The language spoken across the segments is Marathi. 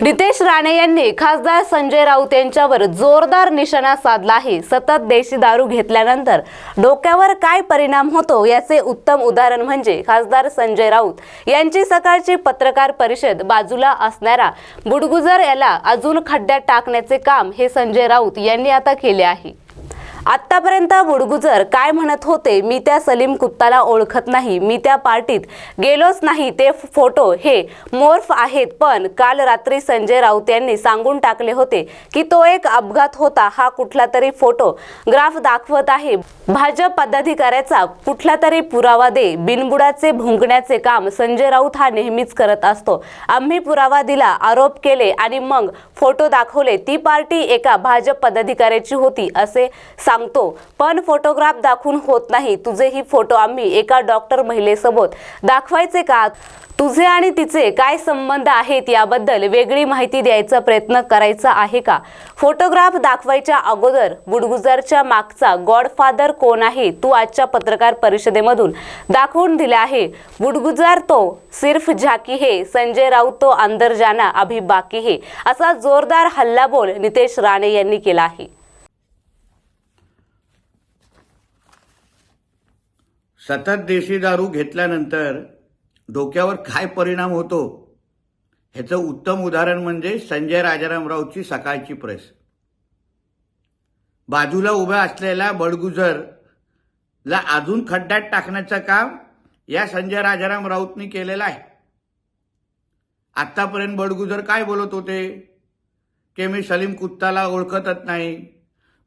नितेश राणे यांनी खासदार संजय राऊत यांच्यावर जोरदार निशाणा साधला आहे. सतत देशी दारू घेतल्यानंतर डोक्यावर काय परिणाम होतो याचे उत्तम उदाहरण म्हणजे खासदार संजय राऊत यांची सकाळची पत्रकार परिषद बाजूला असणारा बुडगुजर याला अजून खड्ड्यात टाकण्याचे काम हे संजय राऊत यांनी आता केले आहे. आतापर्यंत बुडगुजर काय म्हणत होते मी त्या सलीम कुत्ताला ओळखत नाही मी त्या पार्टीत गेलोच नाही ते फोटो हे मोर्फ आहेत पण काल रात्री संजय राऊत यांनी सांगून टाकले होते की तो एक अपघात होता हा कुठला तरी फोटो ग्राफ दाखवत आहे. भाजप पदाधिकाऱ्याचा कुठला तरी पुरावा दे बिनबुडाचे भुंकण्याचे काम संजय राऊत हा नेहमीच करत असतो. आम्ही पुरावा दिला आरोप केले आणि मग फोटो दाखवले. ती पार्टी एका भाजप पदाधिकाऱ्याची होती असे सांगतो. पण फोटोग्राफ दाखवून होत नाही. तुझेही फोटो आम्ही एका डॉक्टर महिलेसोबत दाखवायचे का? तुझे आणि तिचे काय संबंध आहेत याबद्दल वेगळी माहिती द्यायचा प्रयत्न करायचा आहे का? फोटोग्राफ दाखवायच्या अगोदर बुडगुजरच्या मागचा गॉडफादर कोण आहे तू आजच्या पत्रकार परिषदेमधून दाखवून दिला आहे. बुडगुजार तो सिर्फ झाकी हे संजय राऊत तो अंदर जाना अभी बाकी हे. असा जोरदार हल्लाबोल नितेश राणे यांनी केला आहे. सतत देशी दारू घेतल्यानंतर डोक्यावर काय परिणाम होतो? ह्याचं उत्तम उदाहरण म्हणजे संजय राजारामरावची सकाळची प्रेस. बाजूला उभ्या असलेल्या बडगुजरला अजून खड्ड्यात टाकण्याचं काम या संजय राजाराम राऊतनी केलेलं आहे. आतापर्यंत बडगुजर काय बोलत होते? की मी सलीम कुत्ताला ओळखतच नाही.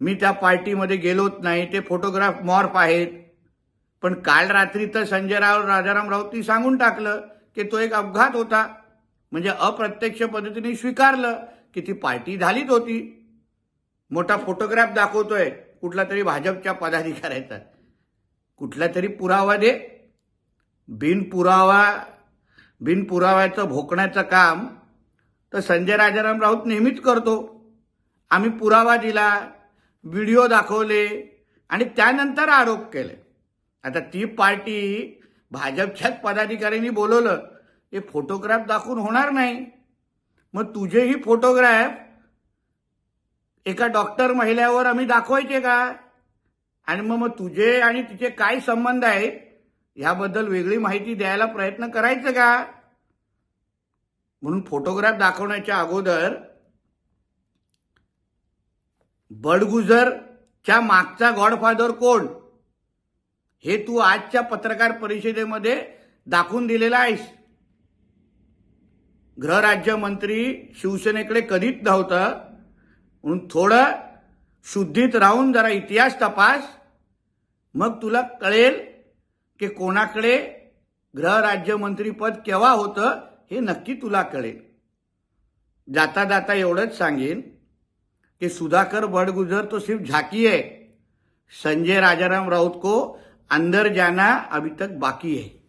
मी त्या पार्टीमध्ये गेलोच नाही. ते फोटोग्राफ मॉर्फ आहेत. पण काल रात्री तर संजय राव राजाराम राऊतनी सांगून टाकलं की तो एक अपघात होता. म्हणजे अप्रत्यक्ष पद्धतीने स्वीकारलं की ती पार्टी झालीच होती. मोठा फोटोग्राफ दाखवतोय. कुठला तरी भाजपच्या पदाधिकाऱ्याचा. कुठला तरी पुरावा दे. बिनपुरावा बिनपुराव्याचं भोकण्याचं काम तर संजय राजाराम राऊत नेहमीच करतो. आम्ही पुरावा दिला व्हिडिओ दाखवले आणि त्यानंतर आरोप केले. आता ती पार्टी भाजपच्याच पदाधिकाऱ्यांनी बोलवलं. हे फोटोग्राफ दाखवून होणार नाही. मग तुझेही फोटोग्राफ एका डॉक्टर महिल्यावर आम्ही दाखवायचे का? आणि मग मग तुझे आणि तिचे काय संबंध आहेत? ह्याबद्दल वेगळी माहिती द्यायला प्रयत्न करायचं का? म्हणून फोटोग्राफ दाखवण्याच्या अगोदर बडगुजरच्या मागचा गॉडफादर कोण? हे तू आजच्या पत्रकार परिषदेमध्ये दाखवून दिलेला आहेस. गृहराज्यमंत्री शिवसेनेकडे कधीच नव्हतं. म्हणून थोडं शुद्धीत राहून जरा इतिहास तपास. मग तुला कळेल की कोणाकडे गृहराज्यमंत्रीपद केव्हा होतं हे नक्की तुला कळेल. जाता जाता एवढंच सांगेन कि सुधाकर बड़गुजर तो सिर्फ झाकी है संजय राजाराम राउत को अंदर जाना अभी तक बाकी है.